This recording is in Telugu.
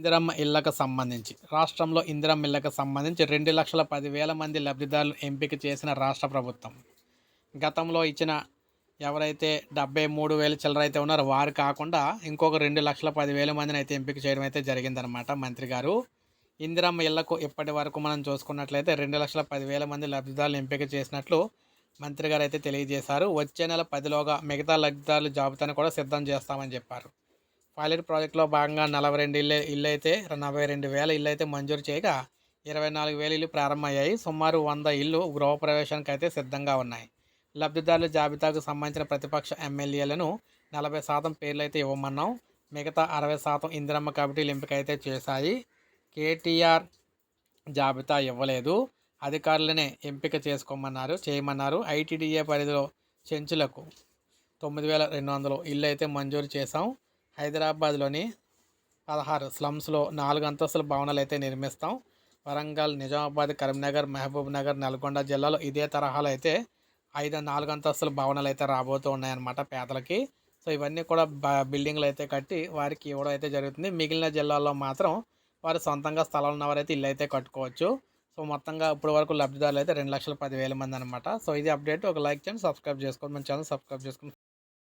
ఇందిరమ్మ ఇళ్ళకు సంబంధించి. రాష్ట్రంలో ఇందిరమ్మ ఇళ్ళకు సంబంధించి రెండు లక్షల పదివేల మంది లబ్ధిదారులు ఎంపిక చేసిన రాష్ట్ర ప్రభుత్వం. గతంలో ఇచ్చిన ఎవరైతే డెబ్బై మూడు వేల చిల్లర అయితే ఉన్నారో వారు కాకుండా ఇంకొక రెండు లక్షల పదివేల మందిని అయితే ఎంపిక చేయడం అయితే జరిగిందనమాట మంత్రి గారు. ఇందిరమ్మ ఇళ్ళకు ఇప్పటి వరకు మనం చూసుకున్నట్లయితే రెండు లక్షల పదివేల మంది లబ్ధిదారులు ఎంపిక చేసినట్లు మంత్రి గారు అయితే తెలియజేశారు. వచ్చే నెల పదిలోగా మిగతా లబ్ధిదారుల జాబితాను కూడా సిద్ధం చేస్తామని చెప్పారు. పైలట్ ప్రాజెక్టులో భాగంగా నలభై రెండు ఇల్లు ఇల్లు అయితే నలభై రెండు వేల ఇల్లు అయితే మంజూరు చేయగా ఇరవై నాలుగు వేల ఇల్లు ప్రారంభమయ్యాయి. సుమారు వంద ఇల్లు గృహప్రవేశానికి అయితే సిద్ధంగా ఉన్నాయి. లబ్ధిదారుల జాబితాకు సంబంధించిన ప్రతిపక్ష ఎమ్మెల్యేలను నలభై శాతం పేర్లు అయితే ఇవ్వమన్నాం. మిగతా అరవై శాతం ఇందిరమ్మ కమిటీలు ఎంపిక అయితే చేశాయి. కేటీఆర్ జాబితా ఇవ్వలేదు. అధికారులనే ఎంపిక చేసుకోమన్నారు చేయమన్నారు. ఐటీడీఏ పరిధిలో చెంచులకు తొమ్మిది వేల రెండు వందలు ఇల్లు అయితే మంజూరు చేశాం. హైదరాబాద్లోని పదహారు స్లమ్స్లో నాలుగు అంతస్తుల భవనాలు అయితే నిర్మిస్తాం. వరంగల్ నిజామాబాద్ కరీంనగర్ మహబూబ్ నగర్ నల్గొండ జిల్లాలో ఇదే తరహాలో అయితే ఐదు నాలుగు అంతస్తుల భవనాలు అయితే రాబోతూ ఉన్నాయన్నమాట పేదలకి. సో ఇవన్నీ కూడా బిల్డింగ్లు అయితే కట్టి వారికి ఇవ్వడం అయితే జరుగుతుంది. మిగిలిన జిల్లాల్లో మాత్రం వారు సొంతంగా స్థలాలు ఉన్నవారైతే ఇల్లు అయితే కట్టుకోవచ్చు. సో మొత్తంగా ఇప్పటి వరకు లబ్ధిదారులు అయితే రెండు లక్షల పదివేల మంది అనమాట సో ఇది అప్డేట్. ఒక లైక్ చేయండి సబ్స్క్రైబ్ చేసుకోండి. మన ఛానల్ సబ్స్క్రైబ్ చేసుకోండి.